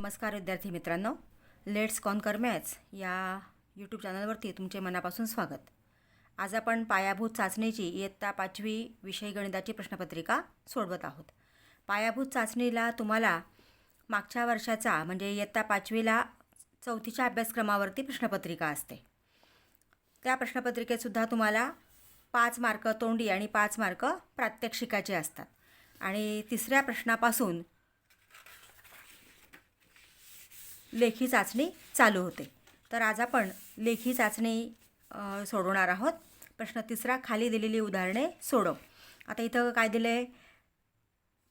नमस्कार विद्यार्थी मित्रांनो. लेट्स कॉनकर मॅथ्स या यूट्यूब चॅनलवरती तुमचे मनापासून स्वागत. आज आपण पायाभूत चाचणीची इयत्ता पाचवी विषय गणिताची प्रश्नपत्रिका सोडवत आहोत. पायाभूत चाचणीला तुम्हाला मागच्या वर्षाचा म्हणजे इयत्ता पाचवीला चौथीच्या अभ्यासक्रमावरती प्रश्नपत्रिका असते. त्या प्रश्नपत्रिकेतसुद्धा तुम्हाला पाच मार्क तोंडी आणि पाच मार्क प्रात्यक्षिकाचे असतात. आणि तिसऱ्या प्रश्नापासून लेखी चाचणी चालू होते. तर आज आपण लेखी चाचणी सोडवणार आहोत. प्रश्न तिसरा खाली दिलेली उदाहरणे सोडव. आता इथं काय दिलं आहे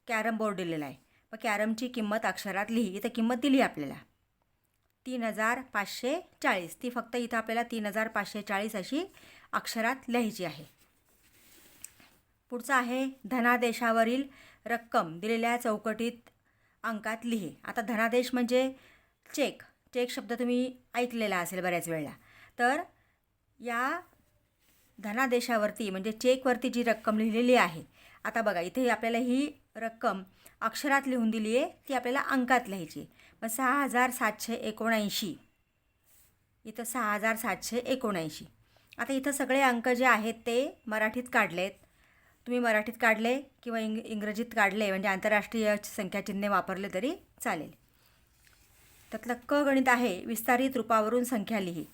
कॅरम बोर्ड दिलेला आहे. मग कॅरमची किंमत अक्षरात लिही. इथं किंमत दिली आपल्याला. तीन हजार पाचशे चाळीस. ती फक्त इथं आपल्याला तीन हजार पाचशे चाळीस अशी अक्षरात लिहायची आहे. पुढचं आहे धनादेशावरील रक्कम दिलेल्या चौकटीत अंकात लिहे. आता धनादेश म्हणजे चेक. चेक शब्द तुम्ही ऐकलेला असेल बऱ्याच वेळेला. तर या धनादेशावरती म्हणजे चेकवरती जी रक्कम लिहिलेली आहे आता बघा इथे आपल्याला ही रक्कम अक्षरात लिहून दिली आहे ती आपल्याला अंकात लिहायची मग सहा हजार सातशे एकोणऐंशी. इथं सहा हजार सातशे एकोणऐंशी. आता इथं सगळे अंक जे आहेत ते मराठीत काढले आहेत तुम्ही मराठीत काढले किंवा इंग इंग्रजीत काढले म्हणजे आंतरराष्ट्रीय संख्याचिन्हे वापरले तरी चालेल. त्यातलं क गणित आहे विस्तारित रूपावरून संख्या लिही.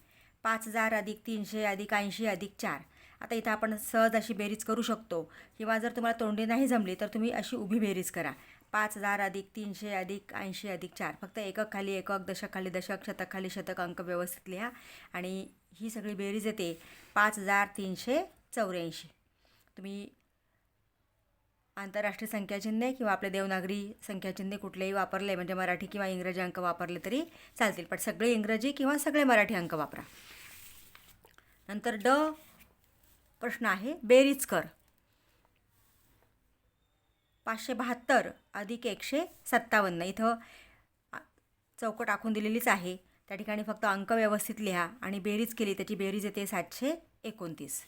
पाच हजार अधिक तीनशे अधिक ऐंशी अधिक चार. आता इथं आपण सहज अशी बेरीज करू शकतो. किंवा जर तुम्हाला तोंडी नाही जमली तर तुम्ही अशी उभी बेरीज करा. पाच हजार अधिक तीनशे अधिक ऐंशी अधिक चार. फक्त एकक खाली एकक दशकखाली दशक शतकखाली शतक अंक व्यवस्थित लिहा. आणि ही सगळी बेरीज येते पाच हजार तीनशे चौऱ्याऐंशी. तुम्ही आंतरराष्ट्रीय संख्याचिन्हे किंवा आपले देवनागरी संख्याचिन्हे कुठलेही वापरले म्हणजे मराठी किंवा इंग्रजी अंक वापरले तरी चालतील. पण सगळे इंग्रजी किंवा सगळे मराठी अंक वापरा. नंतर ड प्रश्न आहे बेरीज कर पाचशे बहात्तर अधिक एकशे सत्तावन्न. इथं चौकट आखून दिलेलीच आहे. त्या ठिकाणी फक्त अंक व्यवस्थित लिहा आणि बेरीज केली त्याची बेरीज येते सातशे एकोणतीस.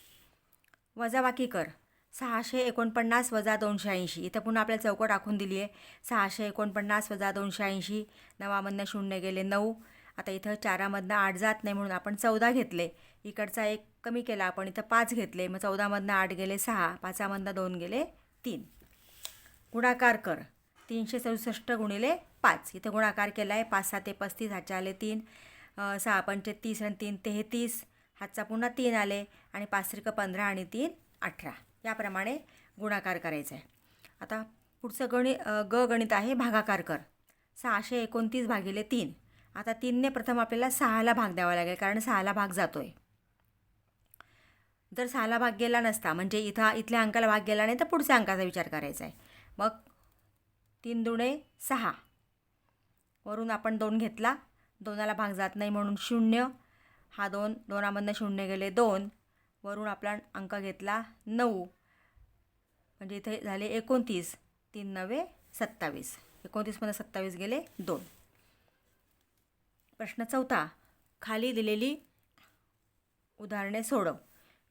वजाबाकी कर सहाशे एकोणपन्नास वजा दोनशे ऐंशी. इथं पुन्हा आपल्याला चौकट आखून दिली आहे सहाशे एकोणपन्नास वजा दोनशे ऐंशी. नवामधनं शून्य गेले नऊ. आता इथं चारामधनं आठ जात नाही म्हणून आपण चौदा घेतले. इकडचा एक कमी केला आपण इथं पाच घेतले. मग चौदामधनं आठ गेले सहा. पाचामधनं दोन गेले तीन. गुणाकार कर. तीनशे चौसष्ट गुणिले पाच. इथं गुणाकार केला आहे पाच साते पस्तीस. हातच्या आले तीन. सहा पंचे तीस आणि तीन तेहतीस. हातचा पुन्हा तीन आले. आणि पाच त्रिक पंधरा आणि तीन अठरा. याप्रमाणे गुणाकार करायचा आहे आता पुढचं गणि ग गणित आहे भागाकार कर. सहाशे एकोणतीस भागिले तीन. आता तीनने प्रथम आपल्याला सहाला भाग द्यावा लागेल कारण सहाला भाग जातो आहे जर सहाला भाग गेला नसता म्हणजे इथं इथल्या अंकाला भाग गेला नाही तर पुढच्या अंकाचा विचार करायचा आहे मग तीन दुणे सहा. वरून आपण दोन घेतला. दोनाला भाग जात नाही म्हणून शून्य. हा दोन दोनामधनं शून्य गेले दोन. वरून आपला अंक घेतला नऊ. म्हणजे इथे झाले एकोणतीस तीन नवे सत्तावीस. एकोणतीसमध्ये सत्तावीस गेले दोन. प्रश्न चौथा खाली दिलेली उदाहरणे सोडव.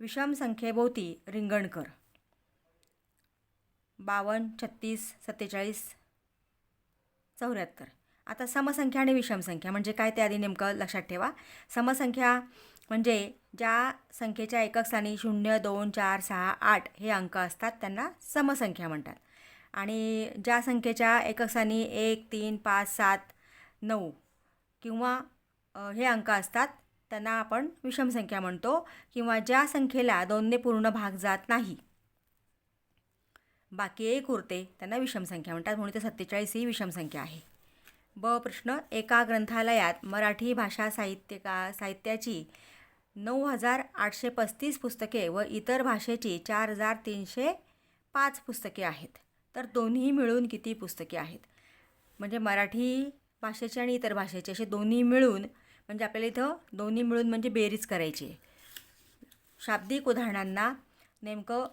विषम संख्येभोवती रिंगण कर बावन्न छत्तीस सत्तेचाळीस चौऱ्याहत्तर. आता समसंख्या आणि विषमसंख्या म्हणजे काय ते आधी नेमकं लक्षात ठेवा. समसंख्या म्हणजे ज्या संख्येच्या एकक स्थानी शून्य दोन चार सहा आठ हे अंक असतात त्यांना समसंख्या म्हणतात. आणि ज्या संख्येच्या एकक स्थानी एक तीन पाच सात नऊ किंवा हे अंक असतात त्यांना आपण विषम संख्या म्हणतो किंवा ज्या संख्येला दोनने पूर्ण भाग जात नाही बाकी एक उरते त्यांना विषम संख्या म्हणतात. म्हणून ते सत्तेचाळीस ही विषम संख्या आहे. ब प्रश्न एका ग्रंथालयात मराठी भाषा साहित्यका साहित्याची नऊ हजार आठशे पस्तीस पुस्तके व इतर भाषेची चार हजार तीनशे पाच पुस्तके आहेत. तर दोन्ही मिळून किती पुस्तके आहेत? म्हणजे मराठी भाषेची आणि इतर भाषेची असे दोन्ही मिळून म्हणजे आपल्याला इथं दोन्ही मिळून म्हणजे बेरीज करायची. आहे. शाब्दिक उदाहरणांना नेमकं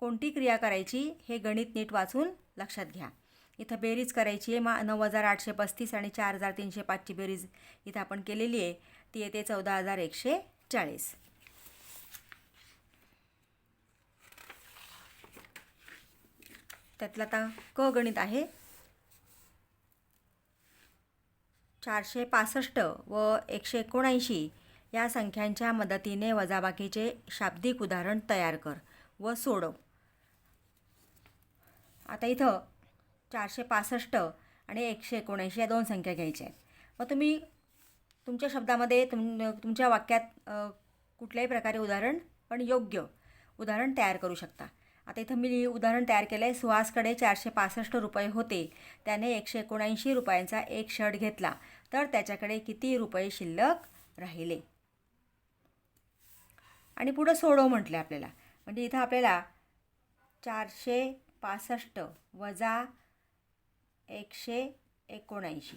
कोणती क्रिया करायची हे गणित नीट वाचून लक्षात घ्या. इथं बेरीज करायची आहे मा नऊ हजार आठशे पस्तीस आणि चार हजार तीनशे पाचची बेरीज इथं आपण केलेली आहे. ती येते चौदा हजार एकशे चाळीस. त्यातलं आता क गणित आहे. चारशे पासष्ट व एकशे एकोणऐंशी या संख्यांच्या मदतीने वजाबाकीचे शाब्दिक उदाहरण तयार कर व सोडव. आता इथं चारशे पासष्ट आणि एकशे एकोणऐंशी या दोन संख्या घ्यायच्या आहेत. मग तुम्ही तुमच्या शब्दामध्ये तुम तुमच्या वाक्यात कुठल्याही प्रकारे उदाहरण पण योग्य उदाहरण तयार करू शकता. आता इथं मी उदाहरण तयार केलं आहे सुहासकडे चारशे पासष्ट रुपये होते. त्याने एकशे एकोणऐंशी रुपयांचा एक शर्ट घेतला. तर त्याच्याकडे किती रुपये शिल्लक राहिले? आणि पुढं सोडव म्हटलं आपल्याला. म्हणजे इथं आपल्याला चारशे पासष्ट वजा एकशे एकोणऐंशी.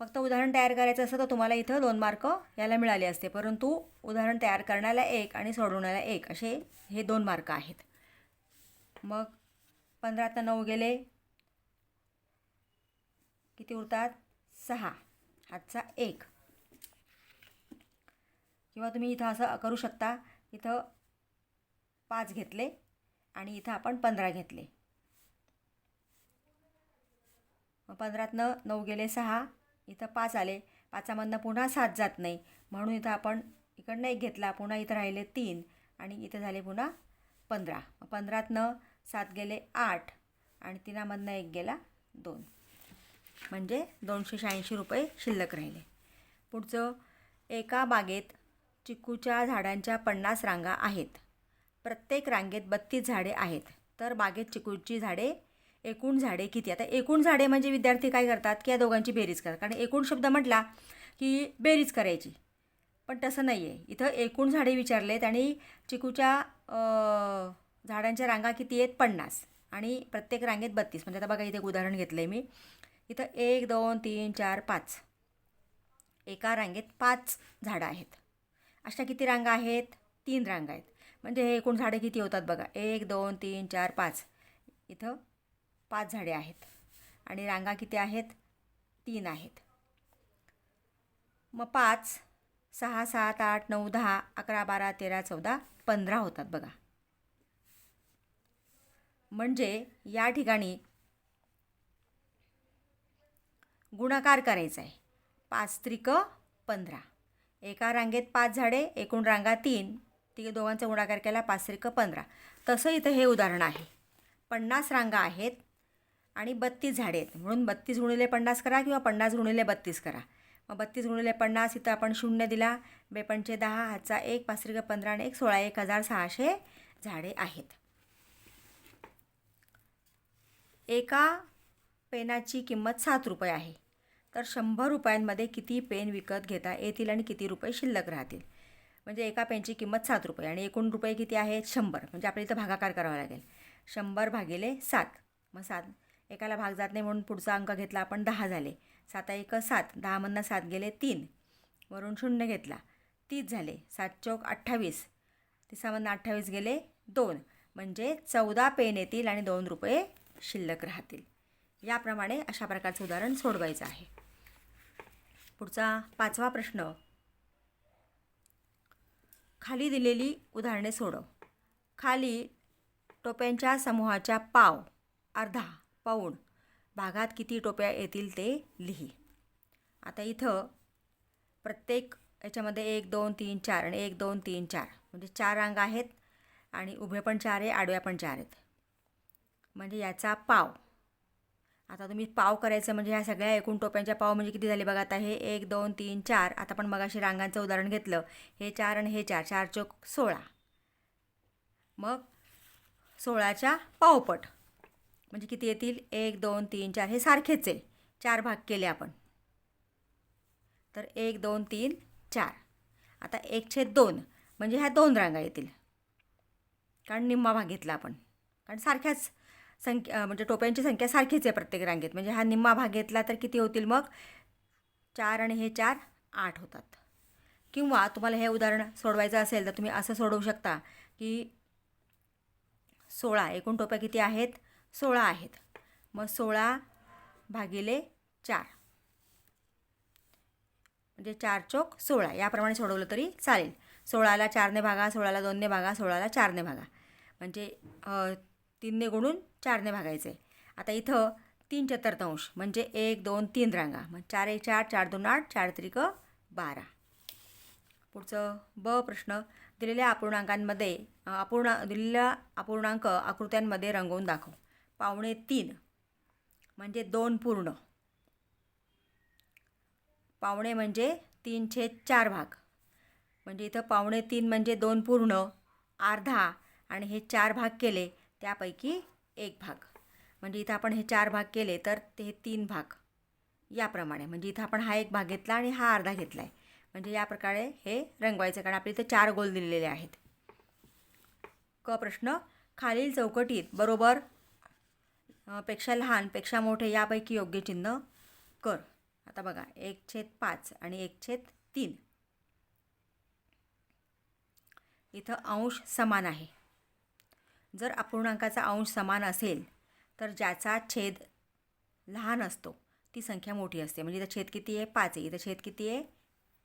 फक्त उदाहरण तयार करायचं असतं तर तुम्हाला इथं दोन मार्क याला मिळाले असते. परंतु उदाहरण तयार करण्याला एक आणि सोडवण्याला एक असे हे दोन मार्क आहेत. मग पंधरात नऊ गेले. किती उरतात? सहा. हातचा एक. किंवा तुम्ही इथं असं करू शकता इथं पाच घेतले आणि इथं आपण पंधरा घेतले. मग पंधरातनं नऊ गेले सहा. इथं पाच आले. पाचामधनं पुन्हा सात जात नाही. म्हणून इथं आपण इकडनं एक घेतला पुन्हा इथं राहिले तीन आणि इथं झाले पुन्हा पंधरा. मग पंधरातनं सात गेले आठ आणि तिनामधनं एक गेला दोन. म्हणजे दोनशे शहाऐंशी रुपये शिल्लक राहिले. पुढचं एका बागेत चिकूच्या झाडांच्या पन्नास रांगा आहेत. प्रत्येक रांगेत बत्तीस झाडे आहेत. तर बागेत चिकूची झाडे एकूण झाडे किती? आता एकूण झाडे म्हणजे विद्यार्थी काय करतात? की या दोघांची बेरीज करतात. कारण एकूण शब्द म्हटला की बेरीज करायची. पण तसं नाही आहे इथं एकूण झाडे विचारलेत आणि चिकूच्या झाडांच्या रांगा किती आहेत? पन्नास. आणि प्रत्येक रांगेत बत्तीस. म्हणजे आता बघा इथे एक उदाहरण घेतलं आहे मी. इथं एक दोन तीन चार पाच. एका रांगेत पाच झाडं आहेत. अशा किती रांगा आहेत? तीन रांगा आहेत. म्हणजे हे एकूण झाडे किती होतात बघा? एक दोन तीन चार पाच. इथं पाच झाडे आहेत. आणि रांगा किती आहेत? तीन आहेत. मग पाच सहा सात आठ नऊ दहा अकरा बारा तेरा चौदा पंधरा होतात बघा. म्हणजे या ठिकाणी गुणाकार करायचा आहे. पाच त्रिक पंधरा. एका रांगेत पाच झाडे एकूण रांगा तीन. ती दोघांचा गुणाकार केला पाच त्रिक पंधरा. तसं इथं हे उदाहरण आहे. पन्नास रांगा आहेत आणि बत्तीस झाडे आहेत. म्हणून बत्तीस गुणिले पन्नास करा किंवा पन्नास गुणिले बत्तीस करा. मग बत्तीस गुणिले पन्नास इथं आपण शून्य दिला. बेपंचे दहा हातचा एक पाच पंधरा आणि एक सोळा एक हजार सहाशे झाडे आहेत. एका पेनाची किंमत सात रुपये आहे. तर शंभर रुपयांमध्ये किती पेन विकत घेता येतील आणि किती रुपये शिल्लक राहतील? म्हणजे एका पेनची किंमत सात रुपये आणि एकूण रुपये किती आहेत? शंभर. म्हणजे आपल्याला इथं भागाकार करावा लागेल. शंभर भागिले सात. मग सात एकाला भाग जात नाही म्हणून पुढचा अंक घेतला आपण दहा झाले. साता एक सात दहामधनं सात गेले तीन. वरून शून्य घेतला. तीस झाले. सात चौक अठ्ठावीस. तिसामधनं अठ्ठावीस गेले दोन. म्हणजे चौदा पेन येतील आणि दोन रुपये शिल्लक राहतील. याप्रमाणे अशा प्रकारचं उदाहरण सोडवायचं आहे. पुढचा पाचवा प्रश्न. खाली दिलेली उदाहरणे सोडव. खाली टोप्यांच्या समूहाच्या पाव अर्धा. पाऊण. भागात किती टोप्या येतील ते लिही. आता इथं प्रत्येक याच्यामध्ये एक दोन तीन चार आणि एक दोन तीन चार. म्हणजे चार रांग आहेत आणि उभे पण चार आहे आडव्या पण चार आहेत. म्हणजे याचा पाव. आता तुम्ही पाव करायचं म्हणजे ह्या सगळ्या एकूण टोप्यांच्या पाव म्हणजे किती झाले बघा? आता हे एक दोन तीन चार. आता पण मगाशी रांगांचं उदाहरण घेतलं. हे चार आणि हे चार. चार चौक सोळा. मग सोळाच्या पावपट. म्हणजे किती येतील? एक दोन तीन चार. हे सारखेच आहे. चार भाग केले आपण. तर एक दोन तीन चार. आता एक छेद दोन. म्हणजे ह्या दोन रांगा येतील. कारण निम्मा भाग घेतला आपण. कारण सारख्याच संख्या म्हणजे टोप्यांची संख्या सारखीच आहे प्रत्येक रांगेत. म्हणजे हा निम्मा भाग घेतला तर किती होतील मग? चार आणि हे चार आठ होतात. किंवा तुम्हाला हे उदाहरण सोडवायचं असेल तर तुम्ही असं सोडवू शकता की सोळा एकूण टोप्या किती आहेत? सोळा आहेत. मग सोळा भागिले चार. म्हणजे चार चोक सोळा. याप्रमाणे सोडवलं तरी चालेल. सोळाला चारने भागा सोळाला दोनने भागा सोळाला चारने भागा. म्हणजे तीनने गुणून चारने भागायचं. आहे आता इथं तीन चतुर्थांश म्हणजे एक दोन तीन रांगा. मग चार एक चार चार दोन आठ चार त्रिक बारा. पुढचं ब प्रश्न. दिलेल्या अपूर्णांकांमध्ये अपूर्ण दिलेल्या अपूर्णांक आकृत्यांमध्ये रंगवून दाखव. पावणे तीन म्हणजे दोन पूर्ण. पावणे म्हणजे तीन छेद चार भाग. म्हणजे इथं पावणे तीन म्हणजे दोन पूर्ण अर्धा आणि हे चार भाग केले त्यापैकी एक भाग. म्हणजे इथं आपण हे चार भाग केले तर ते हे तीन भाग याप्रमाणे. म्हणजे इथं आपण हा एक भाग घेतला आणि हा अर्धा घेतला आहे म्हणजे या प्रकारे हे रंगवायचं कारण आपल्या इथं चार गोल दिलेले आहेत. क प्रश्न खालील चौकटीत बरोबर पेक्षा लहानपेक्षा मोठे यापैकी योग्य चिन्ह कर. आता बघा एक छेद पाच आणि एक छेद तीन. इथं अंश समान आहे. जर अपूर्णांकाचा अंश समान असेल तर ज्याचा छेद लहान असतो ती संख्या मोठी असते. म्हणजे इथं छेद किती आहे? पाच आहे. इथं छेद किती आहे?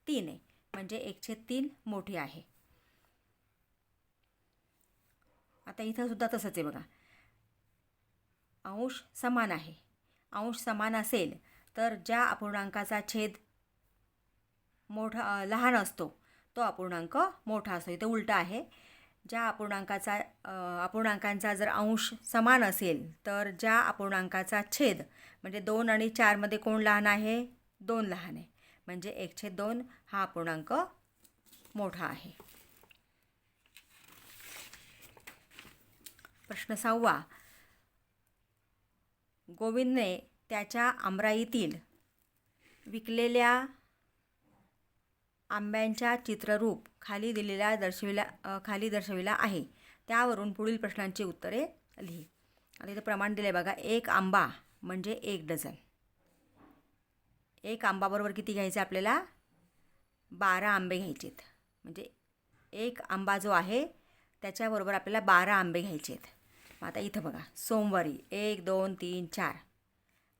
तीन आहे. म्हणजे एक छेद तीन मोठी आहे. आता इथं सुद्धा तसंच आहे बघा. अंश समान आहे. अंश समान असेल तर ज्या अपूर्णांकाचा छेद मोठा लहान असतो तो अपूर्णांक मोठा असतो. इथे उलटा आहे. ज्या अपूर्णांकाचा अपूर्णांकांचा जर अंश समान असेल तर ज्या अपूर्णांकाचा छेद म्हणजे दोन आणि चारमध्ये कोण लहान आहे? दोन लहान आहे. म्हणजे एक छेद दोन हा अपूर्णांक मोठा आहे. प्रश्न सहावा. गोविंदने त्याच्या आमराईतील विकलेल्या आंब्यांच्या चित्ररूप खाली दिलेल्या दर्शविल्या खाली दर्शविला आहे. त्यावरून पुढील प्रश्नांची उत्तरे लिही. आता इथं प्रमाण दिलं आहे बघा. एक आंबा म्हणजे एक डझन. एक आंबाबरोबर किती घ्यायचे आपल्याला? बारा आंबे घ्यायचेत. म्हणजे एक आंबा जो आहे त्याच्याबरोबर आपल्याला बारा आंबे घ्यायचे आहेत मग आता इथं बघा सोमवारी एक दोन तीन चार.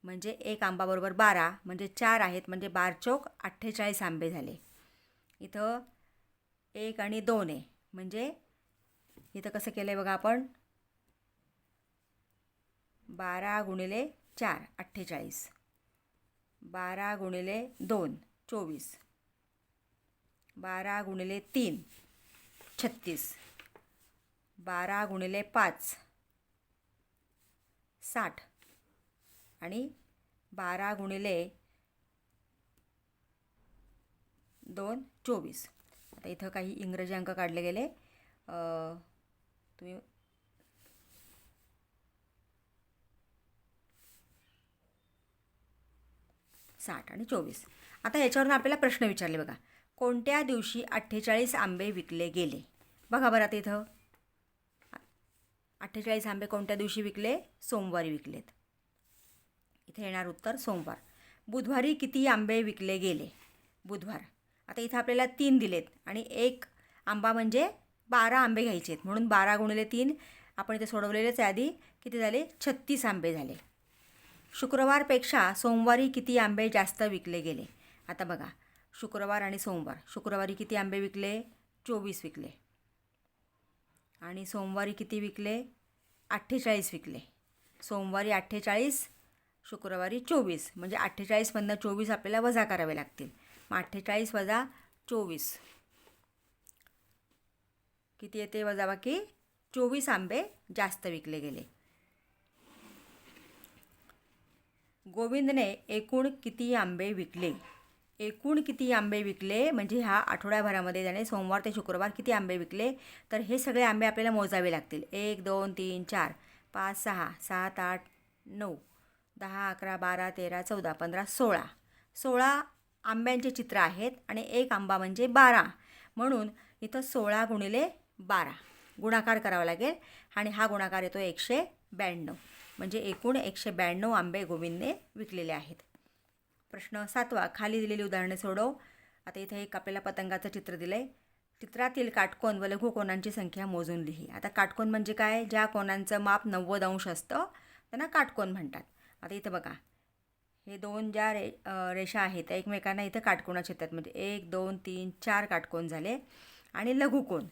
म्हणजे एक आंबाबरोबर बारा म्हणजे चार आहेत म्हणजे बार चौक अठ्ठेचाळीस आंबे झाले. इथं एक आणि दोन आहे. म्हणजे इथं कसं केलं आहे बघा आपण? बारा गुणिले चार अठ्ठेचाळीस. बारा गुणिले दोन चोवीस. बारा गुणिले तीन छत्तीस. बारा गुणिले पाच. साठ. आणि बारा गुणिले दोन चोवीस. आता इथं काही इंग्रजी अंक काढले गेले. तुम्ही साठ आणि चोवीस. आता याच्यावरून आपल्याला प्रश्न विचारले बघा. कोणत्या दिवशी अठ्ठेचाळीस आंबे विकले गेले? बघा बरं आता इथं. अठ्ठेचाळीस आंबे कोणत्या दिवशी विकले? सोमवारी विकलेत. इथे येणार उत्तर सोमवार. बुधवारी किती आंबे विकले गेले? बुधवार. आता इथं आपल्याला तीन दिलेत आणि एक आंबा म्हणजे बारा आंबे घ्यायचे आहेत. म्हणून बारा गुणिले तीन आपण इथे सोडवलेलेच आहे आधी किती झाले? छत्तीस आंबे झाले. शुक्रवारपेक्षा सोमवारी किती आंबे जास्त विकले गेले? आता बघा. शुक्रवार आणि सोमवार. शुक्रवारी किती आंबे विकले? चोवीस विकले. आणि सोमवारी किती विकले? अठ्ठेचाळीस विकले. सोमवारी अठ्ठेचाळीस शुक्रवारी चोवीस. म्हणजे अठ्ठेचाळीसमधनं चोवीस आपल्याला वजा करावे लागतील. मग अठ्ठेचाळीस वजा चोवीस. किती येते वजा बाकी? चोवीस आंबे जास्त विकले गेले. गोविंदने एकूण किती आंबे विकले? एकूण किती आंबे विकले? म्हणजे ह्या आठवड्याभरामध्ये त्याने सोमवार ते शुक्रवार किती आंबे विकले? तर हे सगळे आंबे आपल्याला मोजावे लागतील. एक दोन तीन चार पाच सहा सात आठ नऊ दहा अकरा बारा तेरा चौदा पंधरा सोळा. सोळा आंब्यांचे चित्र आहेत आणि एक आंबा म्हणजे बारा. म्हणून इथं सोळा गुणिले बारा. गुणाकार करावा लागेल आणि हा गुणाकार येतो एकशे ब्याण्णव. म्हणजे एकूण एकशे ब्याण्णव आंबे गोविंदने विकलेले आहेत. प्रश्न सातवा खाली दिलेली उदाहरणे सोडव. आता इथे एक आपल्याला पतंगाचं चित्र दिलं आहे चित्रातील काटकोन व लघुकोनांची संख्या मोजून लिही. आता काटकोन म्हणजे काय? ज्या कोणांचं माप नव्वद अंश असतं त्यांना काटकोन म्हणतात. आता इथं बघा. हे दोन ज्या रे रेषा आहेत त्या एकमेकांना इथं काटकोनाचे येतात. म्हणजे एक दोन तीन चार काटकोन झाले. आणि लघुकोन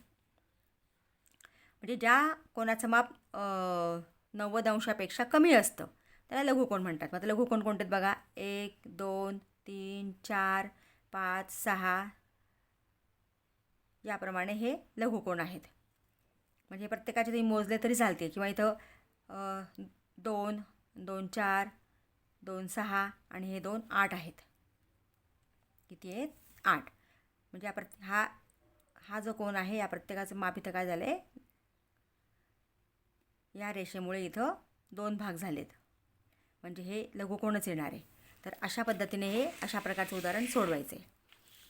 म्हणजे ज्या कोणाचं माप नव्वद अंशापेक्षा कमी असतं त्याला लघुकोण म्हणतात? मग आता लघुकोण कोणते आहेत बघा? एक दोन तीन चार पाच सहा. याप्रमाणे हे लघुकोण आहेत? म्हणजे प्रत्येकाचे तुम्ही मोजले तरी चालते किंवा इथं दोन दोन चार दोन सहा आणि हे दोन आठ आहेत. किती आहेत? आठ. म्हणजे या प्रत्ये हा हा जो कोण आहे या प्रत्येकाचं माप इथं काय झालं आहे या रेषेमुळे इथं दोन भाग झालेत. म्हणजे हे लघुकोणच येणार आहे. तर अशा पद्धतीने हे अशा प्रकारचं उदाहरण सोडवायचं आहे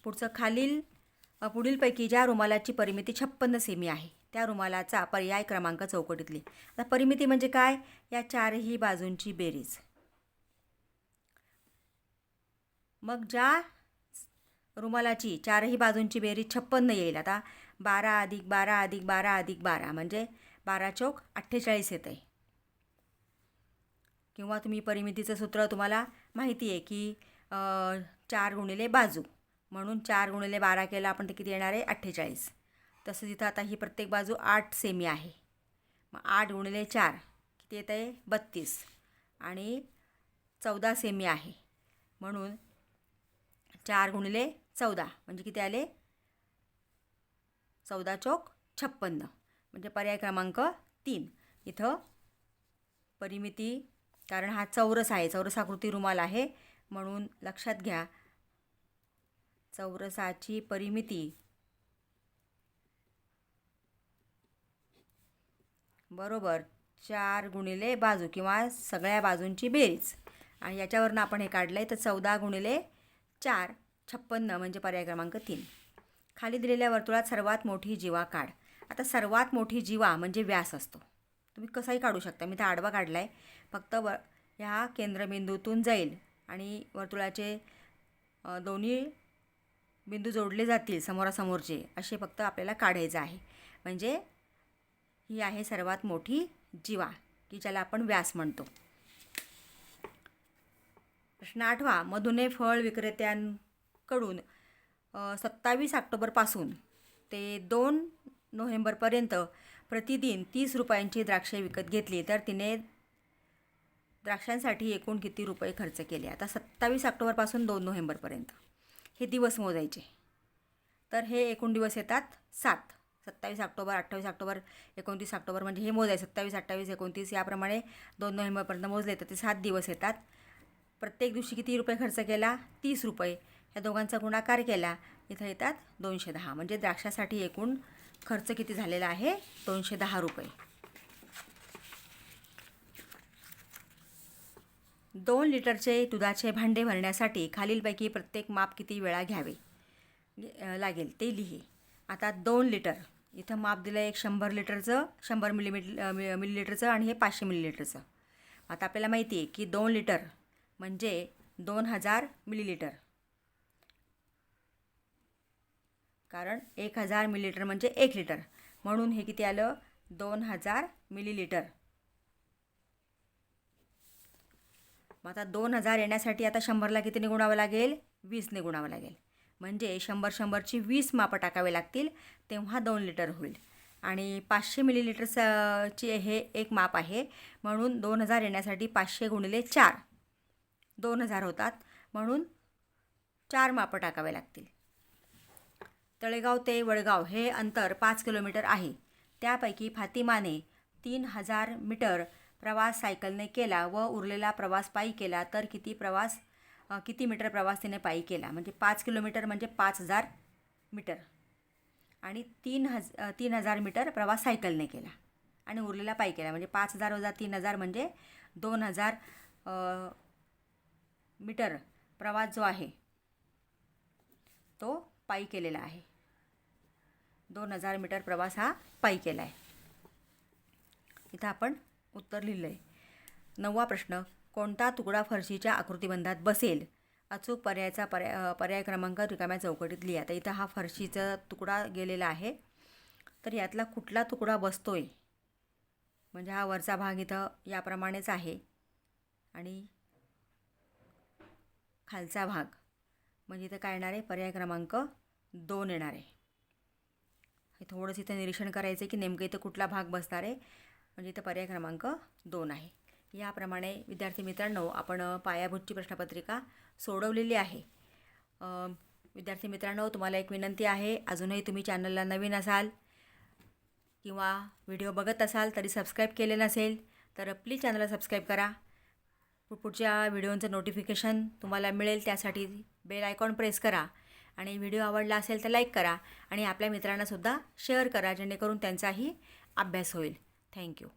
पुढचं खालील पुढीलपैकी ज्या रुमालाची परिमिती छप्पन्न सेमी आहे त्या रुमालाचा पर्याय क्रमांक चौकटीतली. आता परिमिती म्हणजे काय? या चारही बाजूंची बेरीज. मग ज्या रुमालाची चारही बाजूंची बेरीज छप्पन्न येईल आता बारा अधिक बारा अधिक बारा अधिक बारा म्हणजे बारा चौक अठ्ठेचाळीस येतं आहे किंवा तुम्ही परिमितीचं सूत्र तुम्हाला माहिती आहे की चार गुणिले बाजू. म्हणून चार गुणिले बारा केला आपण ते किती येणार आहे? अठ्ठेचाळीस. तसं तिथं आता ही प्रत्येक बाजू आठ सेमी आहे. मग आठ गुणिले चार किती येत आहे? बत्तीस. आणि चौदा सेमी आहे. म्हणून चार गुणिले चौदा म्हणजे किती आले? चौदा चौक छप्पन्न. म्हणजे पर्याय क्रमांक तीन. इथं परिमिती कारण हा चौरस आहे चौरस आकृती रुमाल आहे. म्हणून लक्षात घ्या चौरसाची परिमिती. बरोबर चार गुणिले बाजू किंवा सगळ्या बाजूंची बेरीज. आणि याच्यावरनं आपण हे काढलं आहे तर चौदा गुणिले चार छप्पन्न म्हणजे पर्याय क्रमांक तीन. खाली दिलेल्या वर्तुळात सर्वात मोठी जीवा काढ. आता सर्वात मोठी जीवा म्हणजे व्यास असतो. तुम्ही कसाही काढू शकता. मी तर आडवा काढला आहे फक्त व ह्या केंद्रबिंदूतून जाईल आणि वर्तुळाचे दोन्ही बिंदू जोडले जातील समोरासमोरचे असे फक्त आपल्याला काढायचं आहे. म्हणजे ही आहे सर्वात मोठी जीवा की ज्याला आपण व्यास म्हणतो. प्रश्न आठवा मधुने फळ विक्रेत्यांकडून सत्तावीस ऑक्टोबरपासून ते दोन नोव्हेंबरपर्यंत प्रतिदिन तीस रुपयांची द्राक्षे विकत घेतली तर तिने द्राक्षांसाठी एकूण किती रुपये खर्च केले? आता सत्तावीस ऑक्टोबरपासून दोन नोव्हेंबरपर्यंत. हे दिवस मोजायचे. तर हे एकूण दिवस येतात सात. सत्तावीस ऑक्टोबर अठ्ठावीस ऑक्टोबर एकोणतीस ऑक्टोबर म्हणजे हे मोजाय सत्तावीस अठ्ठावीस एकोणतीस याप्रमाणे दोन नोव्हेंबरपर्यंत मोजले तर ते सात दिवस येतात. प्रत्येक दिवशी किती रुपये खर्च केला? तीस रुपये. ह्या दोघांचा गुणाकार केला. इथं येतात दोनशे दहा. म्हणजे द्राक्षासाठी एकूण खर्च किती झालेला आहे? दोनशे दहा रुपये. दोन लिटरचे दुधाचे भांडे भरण्यासाठी खालीलपैकी प्रत्येक माप किती वेळा घ्यावे? लागेल. ते लिहे. आता दोन लिटर. इथं माप दिलं आहे एक शंभर लिटरचं शंभर मिलीमीट मिलीलिटरचं आणि हे पाचशे मिलीलिटरचं. आता आपल्याला माहिती आहे की दोन लिटर म्हणजे दोन हजार मिलीलिटर. कारण एक हजार मिलीलिटर म्हणजे एक लिटर म्हणून हे किती आलं? दोन हजार मिलीलिटर मग आता दोन हजार येण्यासाठी आता शंभरला किती निगुणावं लागेल? वीसने गुणावं लागेल. म्हणजे शंभर शंभरची वीस मापं टाकावे लागतील तेव्हा दोन लिटर होईल. आणि पाचशे मिलीलिटरचं हे एक माप आहे. म्हणून दोन हजार येण्यासाठी पाचशे गुणिले चार. दोन हजार होतात. म्हणून चार मापं टाकावे लागतील. तळेगाव ते वडगाव हे अंतर पाच किलोमीटर आहे. त्यापैकी फातिमाने तीन हजार मीटर प्रवास सायकलने केला व उरलेला प्रवास पायी केला तर किती प्रवास किती मीटर प्रवास तिने पायी केला? म्हणजे पाच किलोमीटर म्हणजे पाच हजार मीटर. आणि तीन हज तीन हजार मीटर प्रवास सायकलने केला आणि उरलेला पायी केला. म्हणजे पाच हजार वजा तीन हजार म्हणजे दोन हजार मीटर प्रवास जो आहे तो पायी केलेला आहे. दोन हजार मीटर प्रवास हा पायी केला आहे इथं आपण उत्तर लिहिलं आहे नववा प्रश्न कोणता तुकडा फरशीच्या आकृतिबंधात बसेल? अचूक पर्यायाचा पर्याय पर्याय क्रमांक रिकाम्या चौकटीत लिहा. आता इथं हा फरशीचा तुकडा गेलेला आहे. तर यातला कुठला तुकडा बसतोय? म्हणजे हा वरचा भाग इथं याप्रमाणेच आहे. आणि खालचा भाग. म्हणजे इथं काय येणार आहे? पर्याय क्रमांक दोन येणार आहे. हे थोडंसं इथं निरीक्षण करायचं आहे की नेमकं इथं कुठला भाग बसणार आहे? म्हणजे इथं पर्याय क्रमांक दोन आहे. याप्रमाणे विद्यार्थी मित्रांनो आपण पायाभूतची प्रश्नपत्रिका सोडवलेली आहे. विद्यार्थी मित्रांनो तुम्हाला एक विनंती आहे अजूनही तुम्ही चॅनलला नवीन असाल किंवा व्हिडिओ बघत असाल तरी सबस्क्राईब केले नसेल तर प्लीज चॅनलला सबस्क्राईब करा. पुढच्या व्हिडिओचं नोटिफिकेशन तुम्हाला मिळेल त्यासाठी बेल आयकॉन प्रेस करा. आणि व्हिडिओ आवडला असेल तर लाईक करा. आणि आपल्या मित्रांनासुद्धा शेअर करा जेणेकरून त्यांचाही अभ्यास होईल. थँक्यू